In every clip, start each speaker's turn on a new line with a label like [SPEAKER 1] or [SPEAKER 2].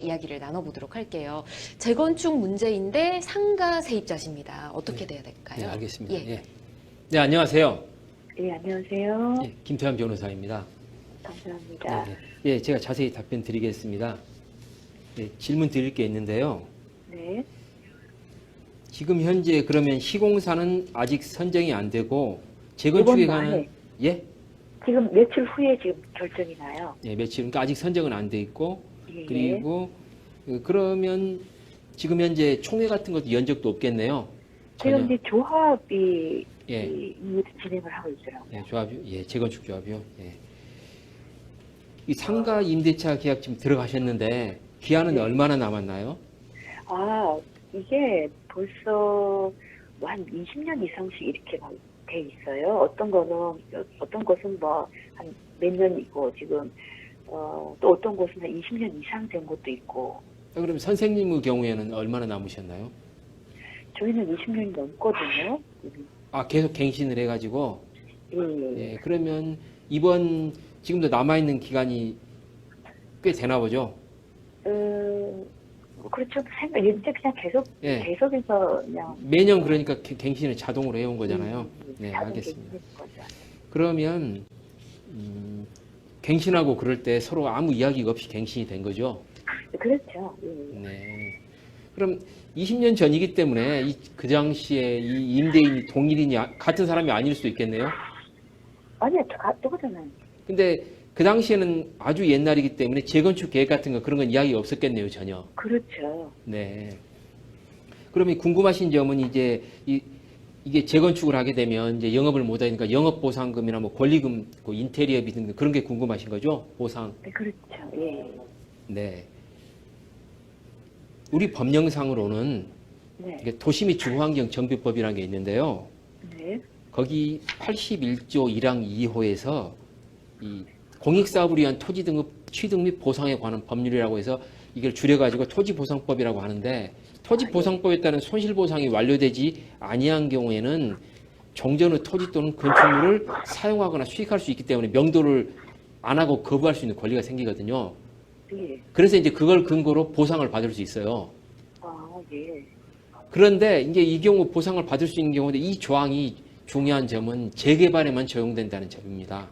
[SPEAKER 1] 이야기를 나눠보도록 할게요. 재건축 문제인데 상가 세입자십니다. 어떻게 돼야 될까요?
[SPEAKER 2] 네, 알겠습니다.
[SPEAKER 1] 예.
[SPEAKER 2] 예. 네, 안녕하세요.
[SPEAKER 3] 예, 안녕하세요.
[SPEAKER 2] 예, 김태환 변호사입니다.
[SPEAKER 3] 감사합니다.
[SPEAKER 2] 네, 네. 예, 제가 자세히 답변 드리겠습니다. 예, 질문 드릴 게 있는데요.
[SPEAKER 3] 네.
[SPEAKER 2] 지금 현재 그러면 시공사는 아직 선정이 안 되고 재건축에
[SPEAKER 3] 이번
[SPEAKER 2] 관한
[SPEAKER 3] 말에.
[SPEAKER 2] 예?
[SPEAKER 3] 지금 며칠 후에 지금 결정이 나요.
[SPEAKER 2] 예, 며칠 그러니까 아직 선정은 안 돼 있고
[SPEAKER 3] 예,
[SPEAKER 2] 그리고 어, 그러면 지금 현재 총회 같은 것도 연 적도 없겠네요.
[SPEAKER 3] 지금. 이제 조합이
[SPEAKER 2] 예.
[SPEAKER 3] 이, 이 진행을 하고 있더라고요.
[SPEAKER 2] 예, 조합이 예, 재건축 조합이요. 예. 이 상가 임대차 계약 지금 들어가셨는데 기한은
[SPEAKER 3] 네.
[SPEAKER 2] 얼마나 남았나요?
[SPEAKER 3] 아, 이게 벌써 뭐한 20년 이상씩 이렇게 막 돼 있어요. 어떤 거는, 어떤 곳은 뭐 한 몇 년이고 지금, 어, 또 어떤 곳은 한 20년 이상 된 것도 있고,
[SPEAKER 2] 아, 그럼 선생님의 경우에는 얼마나 남으셨나요?
[SPEAKER 3] 저희는 20년이 넘거든요.
[SPEAKER 2] 아 계속 갱신을 해가지고
[SPEAKER 3] 예.
[SPEAKER 2] 예, 그러면 이번 지금도 남아 있는 기간이 꽤 되나 보죠.
[SPEAKER 3] 어, 뭐 그렇죠. 생각, 이제 그냥 계속,
[SPEAKER 2] 예.
[SPEAKER 3] 계속해서 그냥.
[SPEAKER 2] 매년 그러니까 갱- 갱신을 자동으로 해온 거잖아요.
[SPEAKER 3] 음,
[SPEAKER 2] 네,
[SPEAKER 3] 자동
[SPEAKER 2] 알겠습니다.
[SPEAKER 3] 거죠.
[SPEAKER 2] 그러면 음, 갱신하고 그럴 때 서로 아무 이야기가 없이 갱신이 된 거죠.
[SPEAKER 3] 그렇죠. 예.
[SPEAKER 2] 네. 그럼 20년 전이기 때문에 이, 그 당시에 이 임대인이 동일인이 아- 같은 사람이 아닐 수도 있겠네요.
[SPEAKER 3] 아니요, 가- 똑같잖아요.
[SPEAKER 2] 근데 그 당시에는 아주 옛날이기 때문에 재건축 계획 같은 거 그런 건 이야기가 없었겠네요, 전혀.
[SPEAKER 3] 그렇죠.
[SPEAKER 2] 네. 그러면 궁금하신 점은 이제 이, 이게 재건축을 하게 되면 이제 영업을 못 하니까 영업 보상금이나 뭐 권리금, 그 인테리어비 등 그런 게 궁금하신 거죠? 보상.
[SPEAKER 3] 네, 그렇죠. 예.
[SPEAKER 2] 네. 우리 법령상으로는
[SPEAKER 3] 네.
[SPEAKER 2] 이게 도시및 주거환경 정비법이라는 게 있는데요.
[SPEAKER 3] 네.
[SPEAKER 2] 거기 81조 1항 2호에서 이 공익사업을 위한 토지 등급 취득 및 보상에 관한 법률이라고 해서 이걸 줄여가지고 토지보상법이라고 하는데 토지 보상법에 따른 손실 보상이 완료되지 아니한 경우에는 종전 후 토지 또는 건축물을 사용하거나 수익할 수 있기 때문에 명도를 안 하고 거부할 수 있는 권리가 생기거든요.
[SPEAKER 3] 예.
[SPEAKER 2] 그래서 이제 그걸 근거로 보상을 받을 수 있어요.
[SPEAKER 3] 아, 예.
[SPEAKER 2] 그런데 이제 이 경우 보상을 받을 수 있는 경우인데 이 조항이 중요한 점은 재개발에만 적용된다는 점입니다.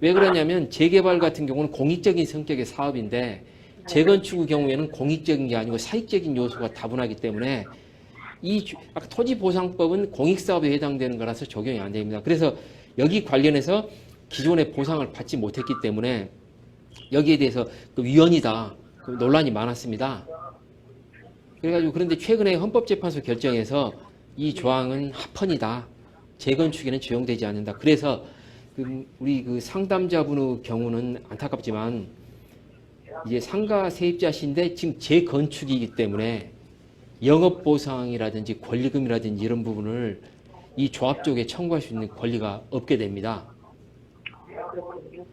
[SPEAKER 2] 왜 그러냐면 재개발 같은 경우는 공익적인 성격의 사업인데 재건축의 경우에는 공익적인 게 아니고 사익적인 요소가 다분하기 때문에 이 주- 아까 토지보상법은 공익사업에 해당되는 거라서 적용이 안 됩니다. 그래서 여기 관련해서 기존에 보상을 받지 못했기 때문에 여기에 대해서 그 위헌이다 그 논란이 많았습니다. 그래가지고 그런데 최근에 헌법재판소 결정에서 이 조항은 합헌이다. 재건축에는 적용되지 않는다. 그래서 그 우리 그 상담자분의 경우는 안타깝지만 이제 상가 세입자신데 지금 재건축이기 때문에 영업보상이라든지 권리금이라든지 이런 부분을 이 조합 쪽에 청구할 수 있는 권리가 없게 됩니다.
[SPEAKER 3] 그렇군요.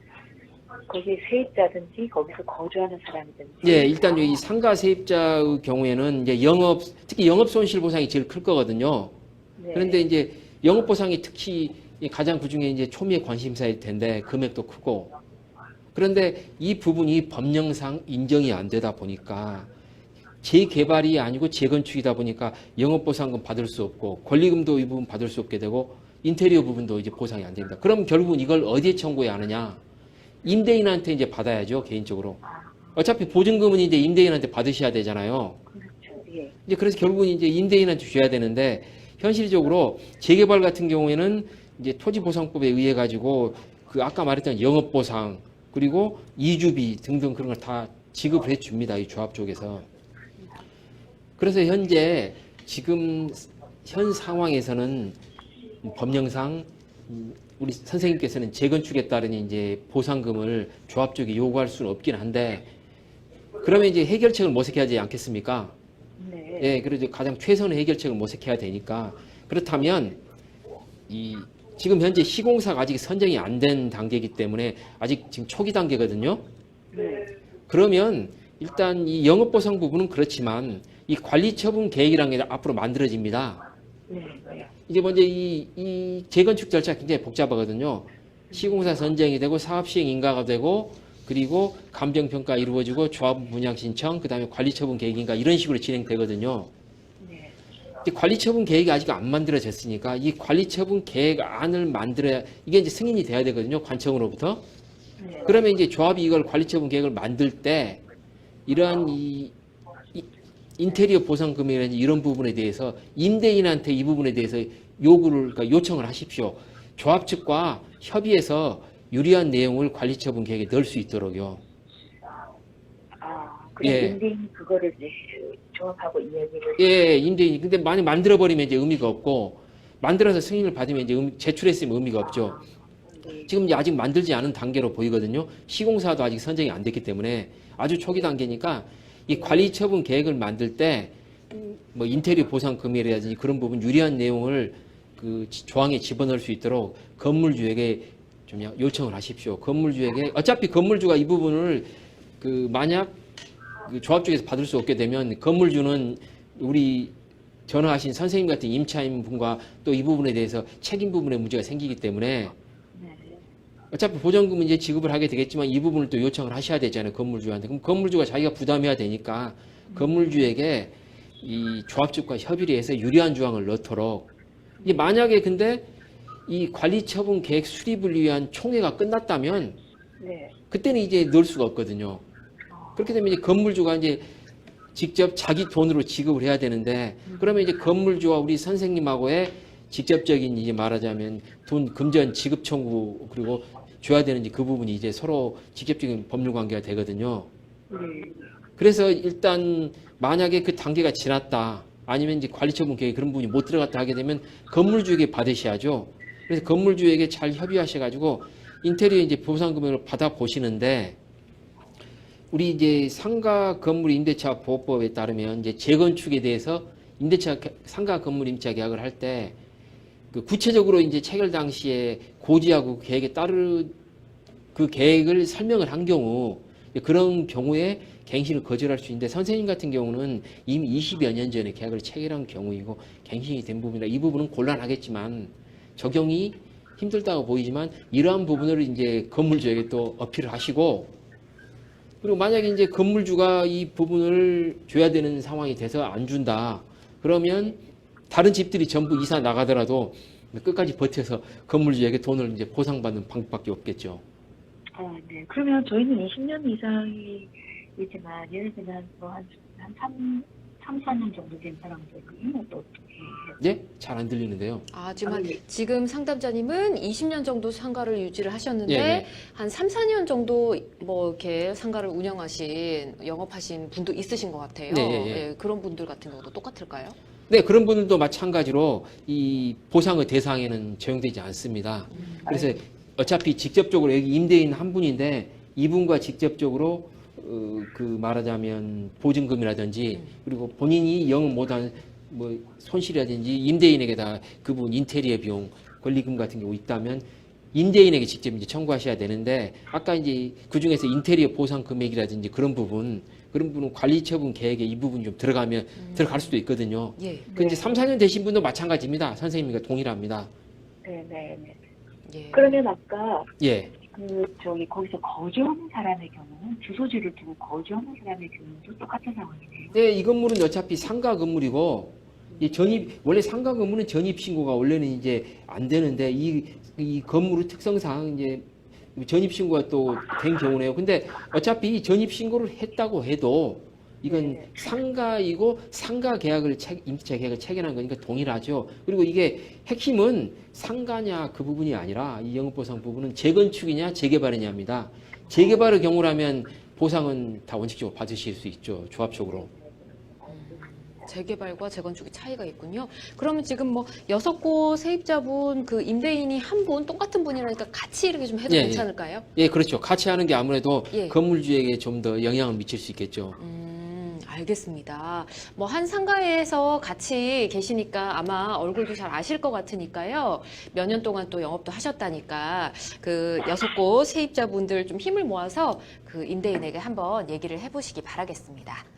[SPEAKER 3] 거기 세입자든지 거기서 거주하는 사람이든지.
[SPEAKER 2] 예, 일단 이 상가 세입자의 경우에는 이제 영업 특히 영업 손실 보상이 제일 클 거거든요.
[SPEAKER 3] 네.
[SPEAKER 2] 그런데 이제 영업 보상이 특히 이 가장 그중에 이제 초미의 관심사일 텐데 금액도 크고 그런데 이 부분이 법령상 인정이 안 되다 보니까 재개발이 아니고 재건축이다 보니까 영업 보상금 받을 수 없고 권리금도 이 부분 받을 수 없게 되고 인테리어 부분도 이제 보상이 안 됩니다. 그럼 결국은 이걸 어디에 청구해야 하느냐? 임대인한테 이제 받아야죠 개인적으로. 어차피 보증금은 이제 임대인한테 받으셔야 되잖아요.
[SPEAKER 3] 그렇죠. 예.
[SPEAKER 2] 이제 그래서 결국은 이제 임대인한테 줘야 되는데 현실적으로 재개발 같은 경우에는 이제 토지보상법에 의해 가지고 그 아까 말했던 영업보상 그리고 이주비 등등 그런 걸 다 지급을 해 줍니다 이 조합 쪽에서. 그래서 현재 지금 현 상황에서는 법령상 음, 우리 선생님께서는 재건축에 따른 이제 보상금을 조합 쪽에 요구할 수는 없긴 한데 그러면 이제 해결책을 모색해야 하지 않겠습니까?
[SPEAKER 3] 네.
[SPEAKER 2] 예, 그래도 가장 최선의 해결책을 모색해야 되니까 그렇다면 이 지금 현재 시공사가 아직 선정이 안 된 단계이기 때문에 아직 지금 초기 단계거든요.
[SPEAKER 3] 네.
[SPEAKER 2] 그러면 일단 이 영업 보상 부분은 그렇지만 이 관리 처분 계획이라는 게 앞으로 만들어집니다.
[SPEAKER 3] 네. 네.
[SPEAKER 2] 이제 먼저 이, 이 재건축 절차 굉장히 복잡하거든요. 시공사 선정이 되고 사업 시행 인가가 되고 그리고 감정 평가 이루어지고 조합 분양 신청, 그 다음에 관리 처분 계획인가 이런 식으로 진행되거든요.
[SPEAKER 3] 네.
[SPEAKER 2] 근데 관리처분 계획이 아직 안 만들어졌으니까 이 관리처분 계획안을 만들어야 이게 이제 승인이 돼야 되거든요. 관청으로부터.
[SPEAKER 3] 네.
[SPEAKER 2] 그러면 이제 조합이 이걸 관리처분 계획을 만들 때 이러한 이, 이 인테리어 보상 금액이라든지 이런 부분에 대해서 임대인한테 이 부분에 대해서 요구를 그러니까 요청을 하십시오. 조합 측과 협의해서 유리한 내용을 관리처분 계획에 넣을 수 있도록요.
[SPEAKER 3] 아, 그럼
[SPEAKER 2] 예.
[SPEAKER 3] 임대인 그거를 이제 조합하고 이야기를
[SPEAKER 2] 예, 임대인. 근데 많이 만들어 버리면 이제 의미가 없고 만들어서 승인을 받으면 이제 음- 제출했으면 의미가 없죠.
[SPEAKER 3] 네.
[SPEAKER 2] 지금 이제 아직 만들지 않은 단계로 보이거든요. 시공사도 아직 선정이 안 됐기 때문에 아주 초기 단계니까 이 관리 처분 계획을 만들 때 뭐 인테리어 보상 금액이라든지 그런 부분 유리한 내용을 그 지- 조항에 집어넣을 수 있도록 건물주에게 좀 야- 요청을 하십시오. 건물주에게 어차피 건물주가 이 부분을 그 만약 그 조합 쪽에서 받을 수 없게 되면 건물주는 우리 전화하신 선생님 같은 임차인 분과 또 이 부분에 대해서 책임 부분에 문제가 생기기 때문에
[SPEAKER 3] 네.
[SPEAKER 2] 어차피 보전금은 이제 지급을 하게 되겠지만 이 부분을 또 요청을 하셔야 되잖아요 건물주한테 그럼 건물주가 자기가 부담해야 되니까 건물주에게 이 조합 측과 협의를 해서 유리한 조항을 넣도록 이게 만약에 근데 이 관리처분 계획 수립을 위한 총회가 끝났다면
[SPEAKER 3] 네.
[SPEAKER 2] 그때는 이제 넣을 수가 없거든요 그렇게 되면 이제 건물주가 이제 직접 자기 돈으로 지급을 해야 되는데 그러면 이제 건물주와 우리 선생님하고의 직접적인 이제 말하자면 돈 금전 지급 청구 그리고 줘야 되는지 그 부분이 이제 서로 직접적인 법률 관계가 되거든요.
[SPEAKER 3] 네.
[SPEAKER 2] 그래서 일단 만약에 그 단계가 지났다 아니면 이제 관리처분 계획 그런 부분이 못 들어갔다 하게 되면 건물주에게 받으셔야죠. 그래서 건물주에게 잘 협의하셔가지고 인테리어 이제 보상 금액을 받아 보시는데 우리 이제 상가 건물 임대차 보호법에 따르면 이제 재건축에 대해서 임대차 개- 상가 건물 임차 계약을 할 때 그 구체적으로 이제 체결 당시에 고지하고 그 계획에 따르 그 계획을 설명을 한 경우 그런 경우에 갱신을 거절할 수 있는데 선생님 같은 경우는 이미 20여 년 전에 계약을 체결한 경우이고 갱신이 된 부분이라 이 부분은 곤란하겠지만 적용이 힘들다고 보이지만 이러한 부분을 이제 건물주에게 또 어필을 하시고 그리고 만약에 이제 건물주가 이 부분을 줘야 되는 상황이 돼서 안 준다 그러면 다른 집들이 전부 이사 나가더라도 끝까지 버텨서 건물주에게 돈을 이제 보상받는 방법밖에 없겠죠.
[SPEAKER 3] 아, 네. 그러면 저희는 20년 이상이지만 예를 들면 뭐한 한 3, 3, 4년 정도 된 사람들 그러면 또 어떻게 해요?
[SPEAKER 2] 네? 잘안 들리는데요.
[SPEAKER 1] 아, 지금, 한-
[SPEAKER 3] 아니.
[SPEAKER 1] 지금 상담자님은 20년 정도 상가를 유지를 하셨는데
[SPEAKER 2] 예, 예.
[SPEAKER 1] 한 3, 4년 정도 뭐 이렇게 상가를 운영하신 영업하신 분도 있으신 것 같아요.
[SPEAKER 2] 네, 예, 예.
[SPEAKER 1] 그런 분들 같은 경우도 똑같을까요?
[SPEAKER 2] 네, 그런 분들도 마찬가지로 이 보상의 대상에는 적용되지 않습니다. 그래서 어차피 직접적으로 여기 임대인 한 분인데 이분과 직접적으로 어, 그 말하자면 보증금이라든지 그리고 본인이 영업 못한 뭐 손실이라든지 임대인에게 다 그 부분 인테리어 비용 권리금 같은 경우 있다면 임대인에게 직접 이제 청구하셔야 되는데 아까 이제 그 중에서 인테리어 보상 금액이라든지 그런 부분 그런 부분은 관리 처분 계획에 이 부분 좀 들어가면 들어갈 수도 있거든요.
[SPEAKER 1] 예.
[SPEAKER 2] 그 이제 3, 4년 되신 분도 마찬가지입니다. 선생님과 동일합니다.
[SPEAKER 3] 네, 네, 네.
[SPEAKER 1] 예.
[SPEAKER 3] 그러면 아까
[SPEAKER 2] 예.
[SPEAKER 3] 그 저기 거기서 거주하는 사람의 경우는 주소지를 두고 거주하는 사람의 경우도 똑같은 상황이네요.
[SPEAKER 2] 네, 이 건물은 어차피 상가 건물이고 이 전입 원래 상가 건물은 전입 신고가 원래는 이제 안 되는데 이, 이 건물의 특성상 이제 전입 신고가 또 된 경우네요. 근데 어차피 이 전입 신고를 했다고 해도 이건
[SPEAKER 3] 네.
[SPEAKER 2] 상가이고 상가 계약을 체, 임차 계약을 체결한 거니까 동일하죠. 그리고 이게 핵심은 상가냐 그 부분이 아니라 이 영업보상 부분은 재건축이냐 재개발이냐입니다. 재개발의 경우라면 보상은 다 원칙적으로 받으실 수 있죠. 조합적으로.
[SPEAKER 1] 재개발과 재건축의 차이가 있군요. 그러면 지금 뭐 여섯 곳 세입자분 그 임대인이 한 분 똑같은 분이라니까 같이 이렇게 좀 해도
[SPEAKER 2] 예, 예.
[SPEAKER 1] 괜찮을까요?
[SPEAKER 2] 예, 그렇죠. 같이 하는 게 아무래도
[SPEAKER 1] 예.
[SPEAKER 2] 건물주에게 좀 더 영향을 미칠 수 있겠죠.
[SPEAKER 1] 음, 알겠습니다. 뭐 한 상가에서 같이 계시니까 아마 얼굴도 잘 아실 것 같으니까요. 몇 년 동안 또 영업도 하셨다니까 그 여섯 곳 세입자분들 좀 힘을 모아서 그 임대인에게 한번 얘기를 해보시기 바라겠습니다.